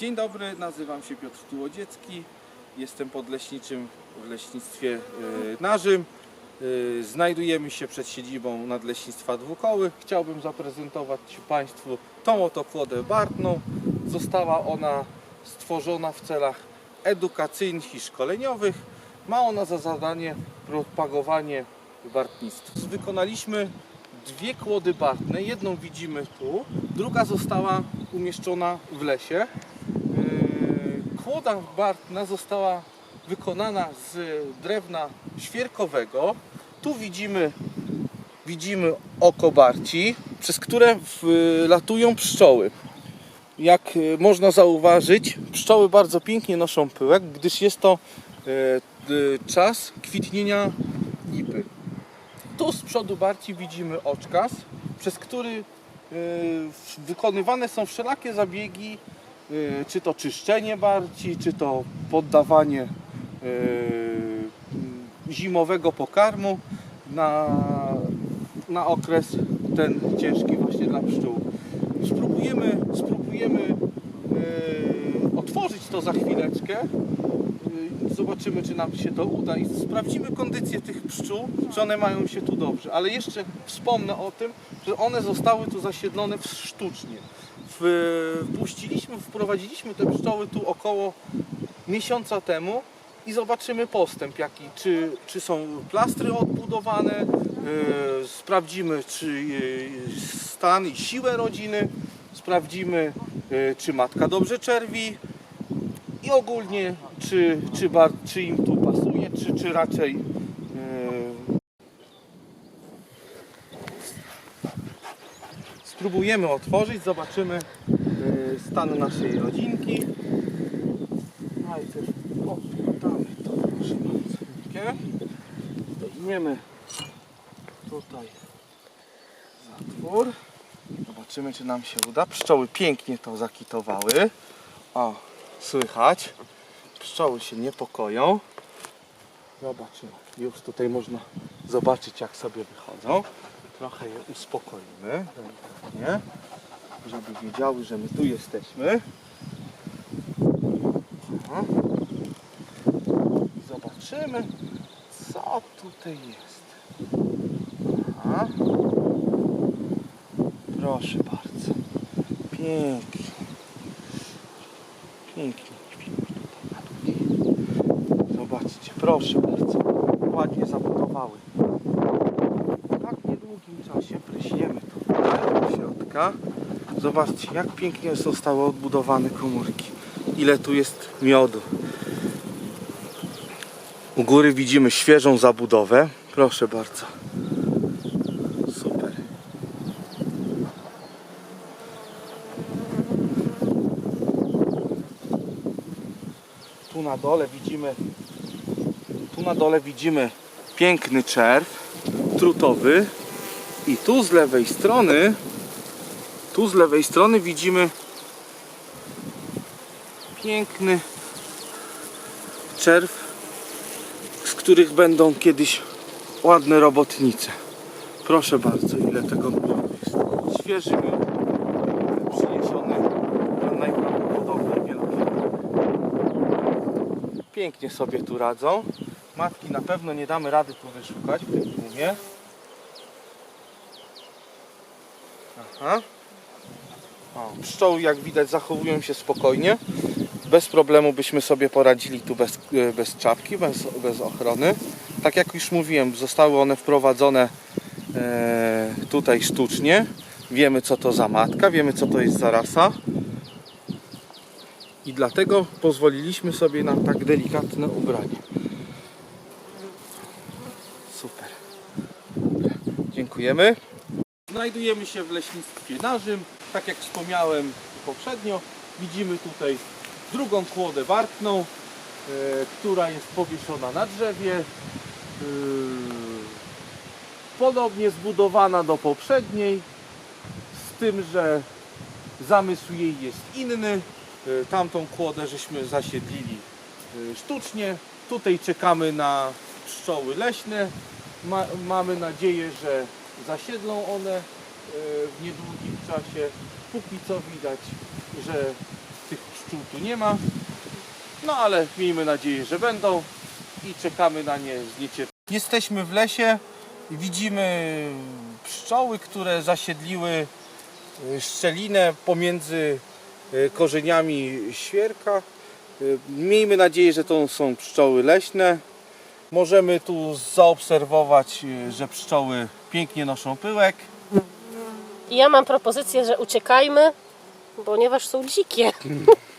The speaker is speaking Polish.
Dzień dobry, nazywam się Piotr Tułodziecki. Jestem podleśniczym w leśnictwie y, Narzym. Y, Znajdujemy się przed siedzibą Nadleśnictwa Dwukoły. Chciałbym zaprezentować Państwu tą oto kłodę bartną. Została ona stworzona w celach edukacyjnych i szkoleniowych. Ma ona za zadanie propagowanie bartnictwa. Wykonaliśmy dwie kłody bartne. Jedną widzimy tu, druga została umieszczona w lesie. Kłoda bartna została wykonana z drewna świerkowego. Tu widzimy, widzimy oko barci, przez które latują pszczoły. Jak y, można zauważyć, pszczoły bardzo pięknie noszą pyłek, gdyż jest to e, czas kwitnienia lipy. Tu z przodu barci widzimy oczkas, przez który y, wykonywane są wszelakie zabiegi, czy to czyszczenie barci, czy to poddawanie y, zimowego pokarmu na, na okres ten ciężki właśnie dla pszczół. Spróbujemy, spróbujemy y, otworzyć to za chwileczkę. Y, Zobaczymy, czy nam się to uda i sprawdzimy kondycję tych pszczół, czy one mają się tu dobrze. Ale jeszcze wspomnę o tym, że one zostały tu zasiedlone sztucznie. Wpuściliśmy, wprowadziliśmy te pszczoły tu około miesiąca temu i zobaczymy postęp jaki, czy, czy są plastry odbudowane, yy, sprawdzimy czy yy, stan i siłę rodziny, sprawdzimy yy, czy matka dobrze czerwi i ogólnie czy, czy, czy im tu pasuje, czy, czy raczej yy, spróbujemy otworzyć, zobaczymy yy, stan naszej rodzinki. Najpierw odkładamy to proszę. Zdejmiemy tutaj zatwór. Zobaczymy czy nam się uda. Pszczoły pięknie to zakitowały. O, słychać. Pszczoły się niepokoją. Zobaczymy. Już tutaj można zobaczyć jak sobie wychodzą. Trochę je uspokoimy. delikatnie, Żeby wiedziały, że my tu jesteśmy. Aha. Zobaczymy, co tutaj jest. Aha. Proszę bardzo. Pięknie. Pięknie. Zobaczcie, proszę bardzo. Ładnie zabudowały. W tak niedługim czasie pryśniemy Zobaczcie, jak pięknie zostały odbudowane komórki. Ile tu jest miodu. U góry widzimy świeżą zabudowę. Proszę bardzo. Super. Tu na dole widzimy tu na dole widzimy piękny czerw trutowy i tu z lewej strony tu z lewej strony widzimy piękny czerw z których będą kiedyś ładne robotnice. Proszę bardzo, ile tego jest. Świeży miód przyniesiony najprawdopodobniej wielki. Pięknie sobie tu radzą. Matki na pewno nie damy rady tu wyszukać w tym tłumie. Aha. Pszczoły jak widać zachowują się spokojnie. Bez problemu byśmy sobie poradzili tu bez, e, bez czapki, bez, bez ochrony. Tak jak już mówiłem, zostały one wprowadzone e, tutaj sztucznie. Wiemy co to za matka, wiemy co to jest za rasa. I dlatego pozwoliliśmy sobie na tak delikatne ubranie. Super. Dziękujemy. Znajdujemy się w leśnictwie Narzym. Tak jak wspomniałem poprzednio, widzimy tutaj drugą kłodę wartną, e, która jest powieszona na drzewie. E, podobnie zbudowana do poprzedniej, z tym, że zamysł jej jest inny. E, tamtą kłodę żeśmy zasiedlili sztucznie. Tutaj czekamy na pszczoły leśne. Ma, mamy nadzieję, że zasiedlą one w niedługim czasie. Póki co widać, że tych pszczół tu nie ma. No ale miejmy nadzieję, że będą i czekamy na nie z niecierpliwością. Jesteśmy w lesie widzimy pszczoły, które zasiedliły y, szczelinę pomiędzy y, korzeniami świerka. Y, Miejmy nadzieję, że to są pszczoły leśne. Możemy tu zaobserwować, że pszczoły pięknie noszą pyłek. I ja mam propozycję, że uciekajmy, ponieważ są dzikie.